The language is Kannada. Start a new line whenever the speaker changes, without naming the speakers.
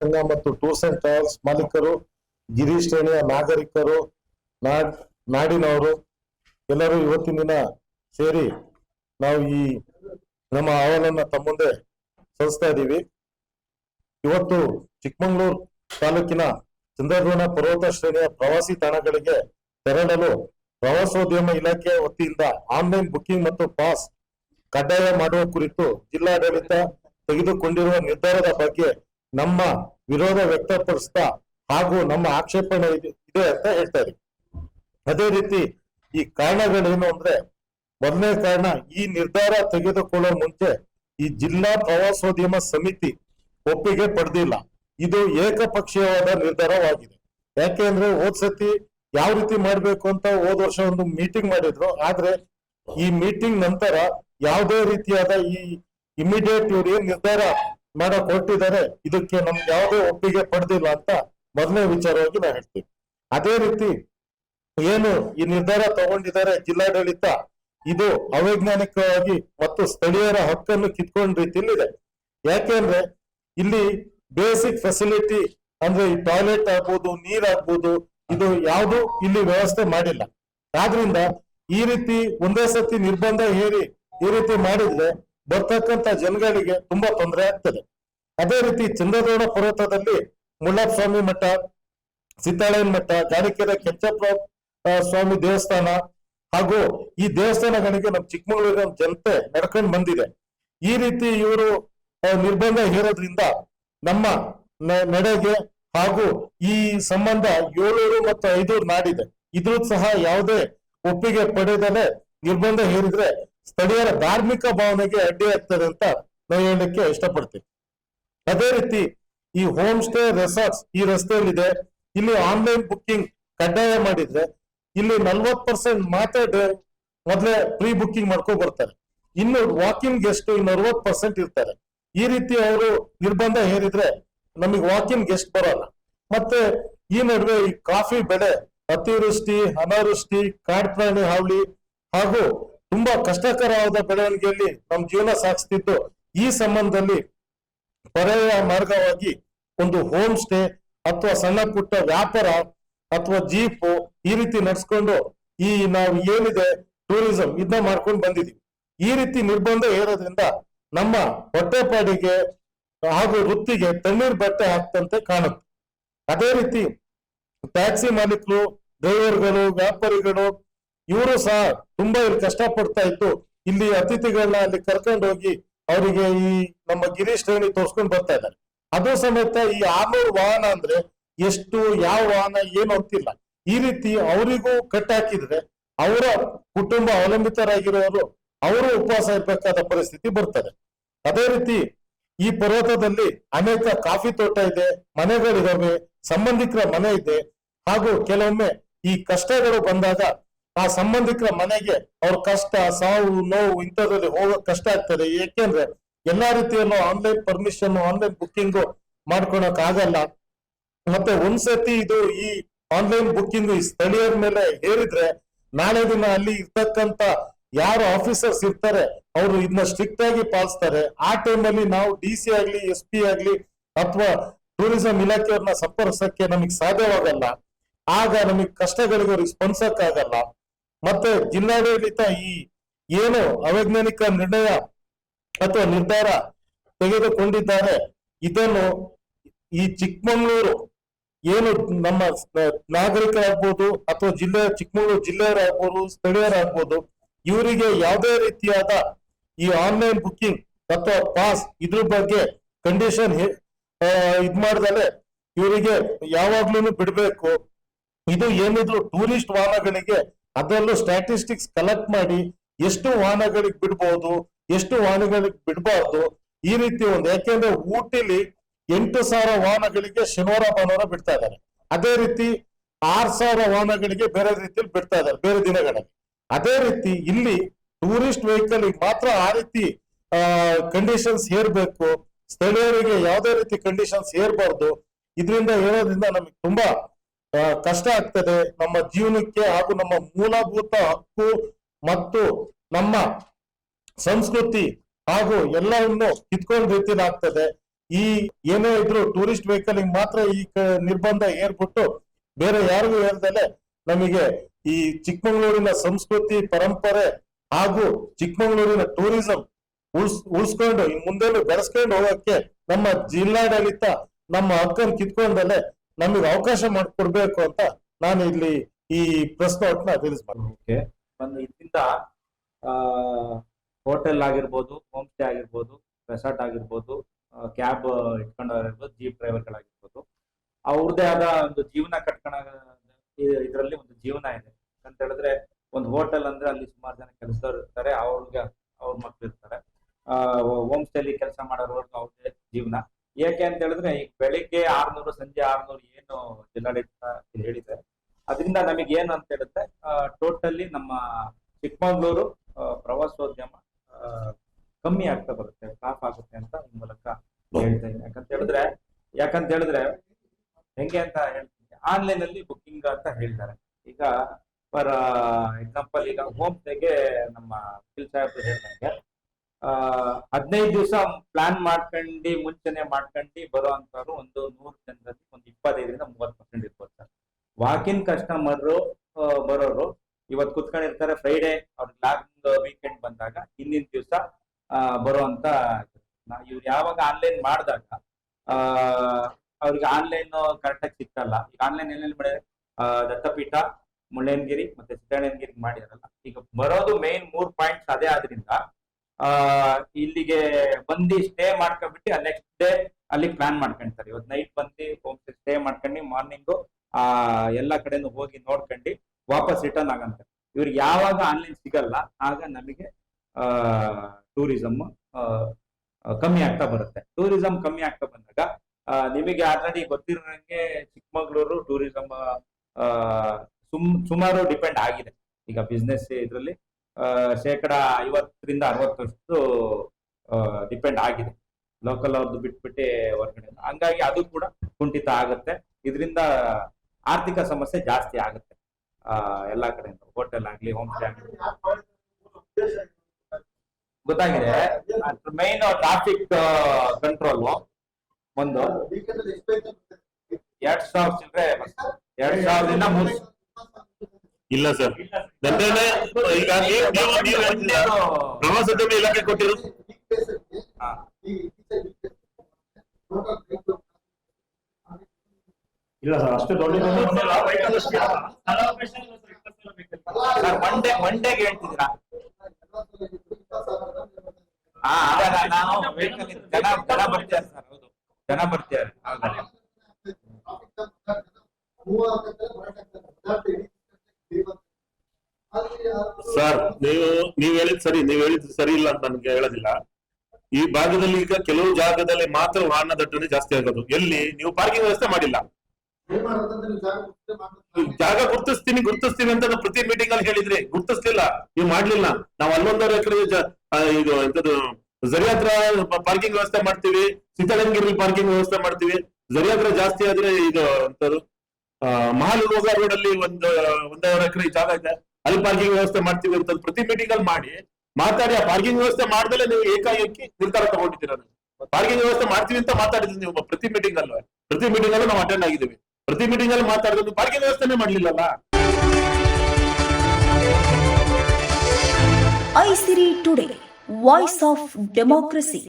ಸಂಘ ಮತ್ತು ಟೂರ್ಸ್ ಅಂಡ್ ಟ್ರಾವೆಲ್ಸ್ ಮಾಲೀಕರು, ಗಿರಿ ಶ್ರೇಣಿಯ ನಾಗರಿಕರು, ನಾಡ್, ನಾಡಿನವರು ಎಲ್ಲರೂ ಇವತ್ತಿನ ದಿನ ಸೇರಿ ನಾವು ಈ ನಮ್ಮ ಅಹವಾಲನ್ನ ತಮ್ಮ ಮುಂದೆ ಸಲ್ಲಿಸ್ತಾ ಇದ್ದೀವಿ. ಇವತ್ತು ಚಿಕ್ಕಮಗಳೂರು ತಾಲೂಕಿನ ಚಂದ್ರದ್ರೋಣ ಪರ್ವತ ಶ್ರೇಣಿಯ ಪ್ರವಾಸಿ ತಾಣಗಳಿಗೆ ತೆರಳಲು ಪ್ರವಾಸೋದ್ಯಮ ಇಲಾಖೆಯ ವತಿಯಿಂದ ಆನ್ಲೈನ್ ಬುಕಿಂಗ್ ಮತ್ತು ಪಾಸ್ ಕಡ್ಡಾಯ ಮಾಡುವ ಕುರಿತು ಜಿಲ್ಲಾಡಳಿತ ತೆಗೆದುಕೊಂಡಿರುವ ನಿರ್ಧಾರದ ಬಗ್ಗೆ ನಮ್ಮ ವಿರೋಧ ವ್ಯಕ್ತಪಡಿಸ್ತಾ ಹಾಗೂ ನಮ್ಮ ಆಕ್ಷೇಪಣೆ ಇದೆ ಅಂತ ಹೇಳ್ತಾರೆ ಅದೇ ರೀತಿ ಈ ಕಾರಣಗಳೇನು ಅಂದ್ರೆ, ಮೊದಲನೇ ಕಾರಣ ಈ ನಿರ್ಧಾರ ತೆಗೆದುಕೊಳ್ಳೋ ಮುಂಚೆ ಈ ಜಿಲ್ಲಾ ಪ್ರವಾಸೋದ್ಯಮ ಸಮಿತಿ ಒಪ್ಪಿಗೆ ಪಡೆದಿಲ್ಲ. ಇದು ಏಕಪಕ್ಷೀಯವಾದ ನಿರ್ಧಾರವಾಗಿದೆ. ಯಾಕೆಂದ್ರೆ ಹೋದ್ ಸತಿ ಯಾವ ರೀತಿ ಮಾಡ್ಬೇಕು ಅಂತ ಹೋದ್ ವರ್ಷ ಒಂದು ಮೀಟಿಂಗ್ ಮಾಡಿದ್ರು. ಆದ್ರೆ ಈ ಮೀಟಿಂಗ್ ನಂತರ ಯಾವುದೇ ರೀತಿಯಾದ ಈ ಇಮಿಡಿಯೇಟ್ ಇವರಿಗೆ ನಿರ್ಧಾರ ಮಾಡಕ್ ಕೊಟ್ಟಿದ್ದಾರೆ. ಇದಕ್ಕೆ ನಮ್ಗೆ ಯಾವುದೇ ಒಪ್ಪಿಗೆ ಪಡೆದಿಲ್ಲ ಅಂತ ಮೊದಲನೇ ವಿಚಾರವಾಗಿ ನಾ ಹೇಳ್ತೀನಿ. ಅದೇ ರೀತಿ ಏನು ಈ ನಿರ್ಧಾರ ತಗೊಂಡಿದ್ದಾರೆ ಜಿಲ್ಲಾಡಳಿತ, ಇದು ಅವೈಜ್ಞಾನಿಕವಾಗಿ ಮತ್ತು ಸ್ಥಳೀಯರ ಹಕ್ಕನ್ನು ಕಿತ್ಕೊಂಡ ರೀತಿಯಲ್ಲಿದೆ. ಯಾಕೆಂದ್ರೆ ಇಲ್ಲಿ ಬೇಸಿಕ್ ಫೆಸಿಲಿಟಿ ಅಂದ್ರೆ ಈ ಟಾಯ್ಲೆಟ್ ಆಗ್ಬೋದು, ನೀರ್ ಆಗ್ಬೋದು, ಇದು ಯಾವುದು ಇಲ್ಲಿ ವ್ಯವಸ್ಥೆ ಮಾಡಿಲ್ಲ. ಆದ್ರಿಂದ ಈ ರೀತಿ ಒಂದೇ ಸತಿ ನಿರ್ಬಂಧ ಹೇರಿ ಈ ರೀತಿ ಮಾಡಿದ್ರೆ ಬರ್ತಕ್ಕಂತ ಜನಗಳಿಗೆ ತುಂಬಾ ತೊಂದರೆ ಆಗ್ತದೆ. ಅದೇ ರೀತಿ ಚಂದ್ರದ್ರೋಣ ಪರ್ವತದಲ್ಲಿ ಮುಳ್ಳಪ್ಪ ಮಠ, ಸಿದ್ದಾಳಯ್ಯನ ಮಠ ಗಾಣಿಕೆರೆ ಕೆಂಚಪ್ಪ ಸ್ವಾಮಿ ದೇವಸ್ಥಾನ ಹಾಗೂ ಈ ದೇವಸ್ಥಾನಗಳಿಗೆ ನಮ್ಮ ಚಿಕ್ಕಮಗಳೂರಿನ ಜನತೆ ನಡ್ಕೊಂಡು ಬಂದಿದೆ. ಈ ರೀತಿ ಇವರು ನಿರ್ಬಂಧ ಹೇರೋದ್ರಿಂದ ನಮ್ಮ ನಡೆಗೆ ಹಾಗೂ ಈ ಸಂಬಂಧ ಏಳೂರು ಮತ್ತು ಐದೂರು ನಾಡಿದೆ. ಇದ್ರೂ ಸಹ ಯಾವುದೇ ಒಪ್ಪಿಗೆ ಪಡೆದಲೇ ನಿರ್ಬಂಧ ಹೇರಿದ್ರೆ ಸ್ಥಳೀಯರ ಧಾರ್ಮಿಕ ಭಾವನೆಗೆ ಅಡ್ಡಿ ಆಗ್ತದೆ ಅಂತ ನಾವು ಹೇಳಲಿಕ್ಕೆ ಇಷ್ಟಪಡ್ತೀವಿ ಅದೇ ರೀತಿ ಈ ಹೋಮ್ ಸ್ಟೇ ರೆಸಾರ್ಟ್ಸ್ ಈ ರಸ್ತೆಯಲ್ಲಿದೆ. ಇಲ್ಲಿ ಆನ್ಲೈನ್ ಬುಕ್ಕಿಂಗ್ ಕಡ್ಡಾಯ ಮಾಡಿದ್ರೆ ಇಲ್ಲಿ ನಲ್ವತ್ ಪರ್ಸೆಂಟ್ ಮಾತ್ರ ಮೊದಲೇ ಮೊದ್ಲೇ ಪ್ರೀ ಬುಕ್ಕಿಂಗ್ ಮಾಡ್ಕೊ ಬರ್ತಾರೆ. ಇನ್ನು ವಾಕಿಂಗ್ ಗೆಸ್ಟ್ ಇನ್ನು ಅರವತ್ ಪರ್ಸೆಂಟ್ ಇರ್ತಾರೆ. ಈ ರೀತಿ ಅವರು ನಿರ್ಬಂಧ ಹೇರಿದ್ರೆ ನಮಗೆ ವಾಕಿಂಗ್ ಗೆಸ್ಟ್ ಬರಲ್ಲ. ಮತ್ತೆ ಈ ನಡುವೆ ಈ ಕಾಫಿ ಬೆಳೆ, ಅತಿವೃಷ್ಟಿ, ಅನಾವೃಷ್ಟಿ ಕಾಡ್ ಪ್ರಾಣಿ ಹಾವಳಿ ಹಾಗೂ ತುಂಬಾ ಕಷ್ಟಕರವಾದ ಬೆಳವಣಿಗೆಯಲ್ಲಿ ನಮ್ಮ ಜೀವನ ಸಾಗಿಸ್ತಿದ್ದು ಈ ಸಂಬಂಧದಲ್ಲಿ ಪರ್ಯಾಯ ಮಾರ್ಗವಾಗಿ ಒಂದು ಹೋಮ್ ಸ್ಟೇ ಅಥವಾ ಸಣ್ಣ ಪುಟ್ಟ ವ್ಯಾಪಾರ ಅಥವಾ ಜೀಪು ಈ ರೀತಿ ನಡೆಸ್ಕೊಂಡು ಈ ನಾವು ಏನಿದೆ ಟೂರಿಸಂ ಇದನ್ನ ಮಾಡ್ಕೊಂಡು ಬಂದಿದೀವಿ ಈ ರೀತಿ ನಿರ್ಬಂಧ ಹೇರೋದ್ರಿಂದ ನಮ್ಮ ಹೊಟ್ಟೆಪಾಡಿಗೆ ಹಾಗೂ ವೃತ್ತಿಗೆ ತಣ್ಣೀರ್ ಬಟ್ಟೆ ಹಾಕ್ತಂತೆ ಕಾಣುತ್ತೆ. ಅದೇ ರೀತಿ ಟ್ಯಾಕ್ಸಿ ಮಾಲೀಕರು ಡ್ರೈವರ್ಗಳು ವ್ಯಾಪಾರಿಗಳು ಇವರು ಸಹ ತುಂಬಾ ಇಲ್ಲಿ ಕಷ್ಟ ಪಡ್ತಾ ಇತ್ತು. ಇಲ್ಲಿ ಅತಿಥಿಗಳನ್ನ ಅಲ್ಲಿ ಕರ್ಕೊಂಡು ಹೋಗಿ ಅವರಿಗೆ ಈ ನಮ್ಮ ಗಿರೀಶ್ ಶ್ರೇಣಿ ತೋರ್ಸ್ಕೊಂಡ್ ಬರ್ತಾ ಇದ್ದಾರೆ. ಅದು ಸಮೇತ ಈ ಆರ್ನೂರು ವಾಹನ ಅಂದ್ರೆ ಎಷ್ಟು, ಯಾವ ವಾಹನ, ಏನು ಅಂತಿಲ್ಲ. ಈ ರೀತಿ ಅವರಿಗೂ ಕಟ್ ಹಾಕಿದ್ರೆ ಅವರ ಕುಟುಂಬ ಅವಲಂಬಿತರಾಗಿರೋರು ಅವರು ಉಪವಾಸ ಇರಬೇಕಾದ ಪರಿಸ್ಥಿತಿ ಬರ್ತದೆ. ಅದೇ ರೀತಿ ಈ ಪರ್ವತದಲ್ಲಿ ಅನೇಕ ಕಾಫಿ ತೋಟ ಇದೆ, ಮನೆಗಳಿದಾವೆ, ಸಂಬಂಧಿಕರ ಮನೆ ಇದೆ. ಹಾಗೂ ಕೆಲವೊಮ್ಮೆ ಈ ಕಷ್ಟಗಳು ಬಂದಾಗ ಆ ಸಂಬಂಧಿಕರ ಮನೆಗೆ ಅವ್ರ ಕಷ್ಟ, ಸಾವು, ನೋವು ಇಂಥದ್ರಲ್ಲಿ ಹೋಗೋಕ್ ಕಷ್ಟ ಆಗ್ತದೆ. ಏಕೆಂದ್ರೆ ಎಲ್ಲಾ ರೀತಿಯನ್ನು ಆನ್ಲೈನ್ ಪರ್ಮಿಷನ್ ಆನ್ಲೈನ್ ಬುಕ್ಕಿಂಗ್ ಮಾಡ್ಕೊಳಕ್ ಆಗಲ್ಲ. ಮತ್ತೆ ಒಂದ್ಸತಿ ಇದು ಈ ಆನ್ಲೈನ್ ಬುಕ್ಕಿಂಗ್ ಈ ಸ್ಥಳೀಯರ ಮೇಲೆ ಹೇರಿದ್ರೆ ನಾಳೆ ದಿನ ಅಲ್ಲಿ ಇರ್ತಕ್ಕಂತ ಯಾರು ಆಫೀಸರ್ಸ್ ಇರ್ತಾರೆ, ಅವರು ಇದನ್ನ ಸ್ಟ್ರಿಕ್ಟ್ ಆಗಿ ಪಾಲಿಸ್ತಾರೆ. ಆ ಟೈಮಲ್ಲಿ ನಾವು ಡಿ ಸಿ ಆಗ್ಲಿ ಎಸ್ ಪಿ ಆಗ್ಲಿ ಅಥವಾ ಟೂರಿಸಂ ಇಲಾಖೆಯವ್ರನ್ನ ಸಂಪರ್ಕಿಸಕ್ಕೆ ನಮಗೆ ಸಾಧ್ಯವಾಗಲ್ಲ. ಆಗ ನಮಗೆ ಕಷ್ಟಗಳಿಗೆ ಅವ್ರಿಗೆ ಸ್ಪಂದಿಸಕ್ಕಾಗಲ್ಲ ಮತ್ತೆ ಜಿಲ್ಲಾಡಳಿತ ಈ ಏನು ಅವೈಜ್ಞಾನಿಕ ನಿರ್ಣಯ ಅಥವಾ ನಿರ್ಧಾರ ತೆಗೆದುಕೊಂಡಿದ್ದಾರೆ, ಇದನ್ನು ಈ ಚಿಕ್ಕಮಗಳೂರು ಏನು ನಮ್ಮ ನಾಗರಿಕರಾಗ್ಬೋದು ಅಥವಾ ಜಿಲ್ಲೆ, ಚಿಕ್ಕಮಗಳೂರು ಜಿಲ್ಲೆಯವರಾಗ್ಬೋದು, ಸ್ಥಳೀಯರಾಗ್ಬೋದು, ಇವರಿಗೆ ಯಾವುದೇ ರೀತಿಯಾದ ಈ ಆನ್ಲೈನ್ ಬುಕ್ಕಿಂಗ್ ಅಥವಾ ಪಾಸ್ ಇದ್ರ ಬಗ್ಗೆ ಕಂಡೀಷನ್ ಇದ್ ಮಾಡ್ದಲೆ ಇವರಿಗೆ ಯಾವಾಗ್ಲೂ ಬಿಡ್ಬೇಕು. ಇದು ಏನಿದ್ರು ಟೂರಿಸ್ಟ್ ವಾಹನಗಳಿಗೆ ಅದರಲ್ಲೂ ಸ್ಟ್ಯಾಟಿಸ್ಟಿಕ್ಸ್ ಕಲೆಕ್ಟ್ ಮಾಡಿ ಎಷ್ಟು ವಾಹನಗಳಿಗೆ ಬಿಡ್ಬೋದು, ಎಷ್ಟು ವಾಹನಗಳಿಗೆ ಬಿಡಬಾರ್ದು ಈ ರೀತಿ ಒಂದು, ಯಾಕೆಂದ್ರೆ ಊಟಿಲಿ ಎಂಟು ಸಾವಿರ ವಾಹನಗಳಿಗೆ ಶನಿವಾರ, ಭಾನುವಾರ ಬಿಡ್ತಾ ಇದ್ದಾರೆ. ಅದೇ ರೀತಿ ಆರ್ ಸಾವಿರ ವಾಹನಗಳಿಗೆ ಬೇರೆ ರೀತಿಯಲ್ಲಿ ಬಿಡ್ತಾ ಇದ್ದಾರೆ, ಬೇರೆ ದಿನಗಳಲ್ಲಿ. ಅದೇ ರೀತಿ ಇಲ್ಲಿ ಟೂರಿಸ್ಟ್ ವೆಹಿಕಲ್ ಮಾತ್ರ ಆ ರೀತಿ ಕಂಡೀಷನ್ಸ್ ಹೇರ್ಬೇಕು, ಸ್ಥಳೀಯರಿಗೆ ಯಾವುದೇ ರೀತಿ ಕಂಡೀಷನ್ಸ್ ಹೇರ್ಬಾರ್ದು, ಇದರಿಂದ ಹೇಳೋದ್ರಿಂದ ನಮಗೆ ತುಂಬಾ ಕಷ್ಟ ಆಗ್ತದೆ ನಮ್ಮ ಜೀವನಕ್ಕೆ ಹಾಗೂ ನಮ್ಮ ಮೂಲಭೂತ ಹಕ್ಕು ಮತ್ತು ನಮ್ಮ ಸಂಸ್ಕೃತಿ ಹಾಗೂ ಎಲ್ಲವನ್ನು ಕಿತ್ಕೊಂಡ್ ರೀತಿಯಾಗ್ತದೆ ಈ ಏನೇ ಇದ್ರು ಟೂರಿಸ್ಟ್ ವೆಹಿಕಲ್ ಮಾತ್ರ ಈ ನಿರ್ಬಂಧ ಏರ್ಬಿಟ್ಟು ಬೇರೆ ಯಾರಿಗೂ ಹೇಳ್ದಲೆ ನಮಗೆ ಈ ಚಿಕ್ಕಮಗಳೂರಿನ ಸಂಸ್ಕೃತಿ, ಪರಂಪರೆ ಹಾಗೂ ಚಿಕ್ಕಮಗಳೂರಿನ ಟೂರಿಸಂ ಉಳ್ಸ್, ಉಳ್ಸ್ಕೊಂಡು ಮುಂದೆ ಬೆಳೆಸ್ಕೊಂಡು ಹೋಗಕ್ಕೆ ನಮ್ಮ ಜಿಲ್ಲಾಡಳಿತ ನಮ್ಮ ಹಕ್ಕನ್ನು ಕಿತ್ಕೊಂಡಲ್ಲೇ ನಮಗೆ ಅವಕಾಶ ಮಾಡಿಕೊಡ್ಬೇಕು ಅಂತ ನಾನು ಇಲ್ಲಿ ಈ ಪ್ರೆಸ್ ನೋಟ್ನ ರಿಲೀಸ್ ಮಾಡ್ತೀನಿ.
ಓಕೆ. ಒಂದು ಇದರಿಂದ ಹೋಟೆಲ್ ಆಗಿರ್ಬೋದು ಹೋಮ್ ಸ್ಟೇ ಆಗಿರ್ಬೋದು ರೆಸಾರ್ಟ್ ಆಗಿರ್ಬೋದು ಕ್ಯಾಬ್ ಇಟ್ಕೊಂಡವರಿರ್ಬೋದು ಜೀಪ್ ಡ್ರೈವರ್ಗಳಾಗಿರ್ಬೋದು ಅವ್ರದ್ದೇ ಆದ ಒಂದು ಜೀವನ ಕಟ್ಕೊಳ ಇದರಲ್ಲಿ ಒಂದು ಜೀವನ ಇದೆ. ಅಂತ ಹೇಳಿದ್ರೆ, ಒಂದು ಹೋಟೆಲ್ ಅಂದ್ರೆ ಅಲ್ಲಿ ಸುಮಾರು ಜನ ಕೆಲಸದವ್ರು ಇರ್ತಾರೆ, ಅವ್ರಿಗೆ ಅವ್ರ ಮಕ್ಳು ಇರ್ತಾರೆ. ಹೋಮ್ ಸ್ಟೇಲಿ ಕೆಲಸ ಮಾಡೋರ್ವರೆಗೂ ಅವ್ರದ್ದೇ ಜೀವನ. ಏಕೆ ಅಂತ ಹೇಳಿದ್ರೆ, ಈಗ ಬೆಳಿಗ್ಗೆ ಆರ್ನೂರು, ಸಂಜೆ ಆರ್ನೂರು ಜಿಲ್ಲಾಡಳಿತ ಹೇಳಿದೆ. ಅದರಿಂದ ನಮಗೆ ಏನು ಅಂತ ಹೇಳುತ್ತೆ ಟೋಟಲಿ ನಮ್ಮ ಚಿಕ್ಕಮಗಳೂರು ಪ್ರವಾಸೋದ್ಯಮ ಕಮ್ಮಿ ಆಗ್ತಾ ಬರುತ್ತೆ ಟಾಪ್ ಆಗುತ್ತೆ ಅಂತ ಈ ಮೂಲಕ ಹೇಳ್ತಾ ಯಾಕಂತ ಹೇಳಿದ್ರೆ ಯಾಕಂತ ಹೇಳಿದ್ರೆ, ಹೆಂಗೆ ಅಂತ ಹೇಳ್ತೀನಿ. ಆನ್ಲೈನ್ ಅಲ್ಲಿ ಬುಕ್ಕಿಂಗ್ ಅಂತ ಹೇಳ್ತಾರೆ. ಈಗ ಫಾರ್ ಎಕ್ಸಾಂಪಲ್ ಈಗ ಹೋಮ್ ಸ್ಟೇಗೆ ನಮ್ಮ ಸಾಹೇಬ್ ಆ ಹದಿನೈದು ದಿವಸ ಪ್ಲಾನ್ ಮಾಡ್ಕೊಂಡು, ಮುಂಚೆನೆ ಮಾಡ್ಕೊಂಡು ಬರೋ ಅಂತವ್ರು ಒಂದು ನೂರು ಜನರಲ್ಲಿ ಒಂದು ಇಪ್ಪತ್ತೈದರಿಂದ ಮೂವತ್ತು ಪರ್ಸೆಂಟ್ ಇರ್ಬೋದು ಸರ್. ವಾಕಿನ್ ಕಸ್ಟಮರ್ ಬರೋರು ಇವತ್ತು ಕುತ್ಕೊಂಡಿರ್ತಾರೆ ಫ್ರೈಡೆ ಅವ್ರ ಲಾಂಗ್ ವೀಕೆಂಡ್ ಬಂದಾಗ ಹಿಂದಿನ ದಿವಸ ಬರೋ ಅಂತ ಇವ್ರು ಯಾವಾಗ ಆನ್ಲೈನ್ ಮಾಡಿದಾಗ ಅವ್ರಿಗೆ ಆನ್ಲೈನ್ ಕರೆಕ್ಟಾಗಿ ಸಿಕ್ಕಲ್ಲ. ಈಗ ಆನ್ಲೈನ್ ಏನೇನು ಮಾಡಿದ್ರೆ? ದತ್ತಪೀಠ, ಮುಳ್ಳಯ್ಯನಗಿರಿ ಮತ್ತೆ ಸಿದ್ದಣ್ಣನಗಿರಿ ಮಾಡಿರಲ್ಲ ಈಗ ಬರೋದು ಮೇನ್ ಮೂರ್ ಪಾಯಿಂಟ್ಸ್ ಅದೇ ಆದ್ರಿಂದ ಆ, ಇಲ್ಲಿಗೆ ಬಂದು ಸ್ಟೇ ಮಾಡ್ಕೊಂಡ್ಬಿಟ್ಟು ನೆಕ್ಸ್ಟ್ ಡೇ ಅಲ್ಲಿ ಪ್ಲಾನ್ ಮಾಡ್ಕೊಂತಾರೆ ಇವತ್ತು ನೈಟ್ ಬಂದು ಹೋಮ್ ಸ್ಟೇ ಮಾಡ್ಕೊಂಡು ಮಾರ್ನಿಂಗು ಆ, ಎಲ್ಲ ಕಡೆನೂ ಹೋಗಿ ನೋಡ್ಕೊಂಡು ವಾಪಸ್ ರಿಟರ್ನ್ ಆಗಂತ. ಇವ್ರಿಗೆ ಯಾವಾಗ ಆನ್ಲೈನ್ ಸಿಗಲ್ಲ, ಆಗ ನಮಗೆ, ಆ ಟೂರಿಸಮ್ ಕಮ್ಮಿ ಆಗ್ತಾ ಬರುತ್ತೆ. ಟೂರಿಸಂ ಕಮ್ಮಿ ಆಗ್ತಾ ಬಂದಾಗ ನಿಮಗೆ ಆಲ್ರೆಡಿ ಗೊತ್ತಿರೋಂಗೆ ಚಿಕ್ಕಮಗಳೂರು ಟೂರಿಸಂ ಸುಮ್, ಸುಮಾರು ಡಿಪೆಂಡ್ ಆಗಿದೆ. ಈಗ ಬಿಸ್ನೆಸ್ ಇದರಲ್ಲಿ ಶೇಕಡ ಐವತ್ತರಿಂದ ಅರವತ್ತಷ್ಟು ಡಿಪೆಂಡ್ ಆಗಿದೆ. ಲೋಕಲ್ ಅವ್ರದ್ದು ಬಿಟ್ಬಿಟ್ಟು ಹೊರಗಡೆ ಹಂಗಾಗಿ ಅದು ಕೂಡ ಕುಂಠಿತ ಆಗುತ್ತೆ. ಇದರಿಂದ ಆರ್ಥಿಕ ಸಮಸ್ಯೆ ಜಾಸ್ತಿ ಆಗುತ್ತೆ ಎಲ್ಲಾ ಕಡೆಯಿಂದ. ಹೋಟೆಲ್ ಆಗ್ಲಿ ಹೋಮ್ ಸ್ಟೇ ಆಗ್ಲಿ. ಗೊತ್ತಾಗಿದೆ? ಮೈನ್ ಟ್ರಾಫಿಕ್ ಕಂಟ್ರೋಲ್ ಒಂದು. ಎರಡ್ ಸಾವಿರ ಚಿಲ್ಲರೆ ಎರಡ್ ಸಾವಿರದಿಂದ ಮೂರ್.
ಇಲ್ಲ ಸರ್ ನಂದೇನೆ ಈಗ ನೀವು ನೀವು ನೀವು ಪ್ರವಾಸೋದ್ಯಮ ಇಲಾಖೆ ಕೊಟ್ಟಿರೋ?
ಹಾ.
ಇಲ್ಲ ಸರ್ ಅಷ್ಟು ದೊಡ್ಡ
ಸರ್ ಮಂಡೇ ಮಂಡೇಗೆ ಹೇಳ್ತಿದ್ದೀರಾ? ಹಾ vehicle ಜನ ಜನ ಬರ್ತಿದ್ದಾರೆ ಸರ್ ಹೌದು. ಜನ ಬರ್ತಿದ್ದಾರೆ ಹೌದು
ಸರ್ ನೀವು, ನೀವ್ ಹೇಳಿದ್ ಸರಿ, ನೀವ್ ಹೇಳಿದ್ ಸರಿ ಇಲ್ಲ ಅಂತ ನನ್ಗೆ ಹೇಳೋದಿಲ್ಲ. ಈ ಭಾಗದಲ್ಲಿ ಈಗ ಕೆಲವು ಜಾಗದಲ್ಲಿ ಮಾತ್ರ ವಾಹನ ದಟ್ಟಣೆ ಜಾಸ್ತಿ ಆಗೋದು. ಎಲ್ಲಿ? ನೀವು ಪಾರ್ಕಿಂಗ್ ವ್ಯವಸ್ಥೆ ಮಾಡಿಲ್ಲ. ಜಾಗ ಗುರ್ತಿಸ್ತೀನಿ ಗುರ್ತಿಸ್ತೀನಿ ಅಂತ ಪ್ರತಿ ಮೀಟಿಂಗ್ ಅಲ್ಲಿ ಹೇಳಿದ್ರಿ ಗುರ್ತಿಸ್ಲಿಲ್ಲ. ನೀವು ಮಾಡ್ಲಿಲ್ಲ. ನಾವು ಹನ್ನೊಂದರ ಎಕರೆ ಇದು ಎಂತದ್ದು ಜರಿಯಾತ್ರ ಪಾರ್ಕಿಂಗ್ ವ್ಯವಸ್ಥೆ ಮಾಡ್ತೀವಿ. ಸೀತಾಳಂಗಿರಿ ಪಾರ್ಕಿಂಗ್ ವ್ಯವಸ್ಥೆ ಮಾಡ್ತೀವಿ. ಜರಿಯಾತ್ರ ಜಾಸ್ತಿ ಆದ್ರೆ ಇದು ಎಂತದ್ದು ಮಹಾಲೋಗ ರೋಡ್ ಅಲ್ಲಿ ಒಂದು, ಒಂದೂವರೆ ಎಕರೆ ಜಾಗ ಇದೆ. ಅಲ್ಲಿ ಪಾರ್ಕಿಂಗ್ ವ್ಯವಸ್ಥೆ ಮಾಡ್ತೀವಿ ಅಂತ ಪ್ರತಿ ಮೀಟಿಂಗ್ ಅಲ್ಲಿ ಮಾಡಿ ಮಾತಾಡಿ, ಆ ಪಾರ್ಕಿಂಗ್ ವ್ಯವಸ್ಥೆ ಮಾಡ್ದಲೆ ನೀವು ಏಕಾಏಕಿ ನಿರ್ಧಾರ ತಗೊಂಡಿದ್ದೀರ ಪಾರ್ಕಿಂಗ್ ವ್ಯವಸ್ಥೆ ಮಾಡ್ತೀವಿ ಅಂತ ಮಾತಾಡಿದ್ರಿ ನೀವು ಪ್ರತಿ ಮೀಟಿಂಗ್ ಅಲ್ಲ. ಪ್ರತಿ ಮೀಟಿಂಗ್ ಅಲ್ಲೂ ನಾವು ಅಟೆಂಡ್ ಆಗಿದ್ದೀವಿ. ಪ್ರತಿ ಮೀಟಿಂಗ್ ಅಲ್ಲಿ ಮಾತಾಡಿದ್ರು ಪಾರ್ಕಿಂಗ್ ವ್ಯವಸ್ಥೆನೇ ಮಾಡ್ಲಿಲ್ಲಲ್ಲ.
Aisiri today voice of democracy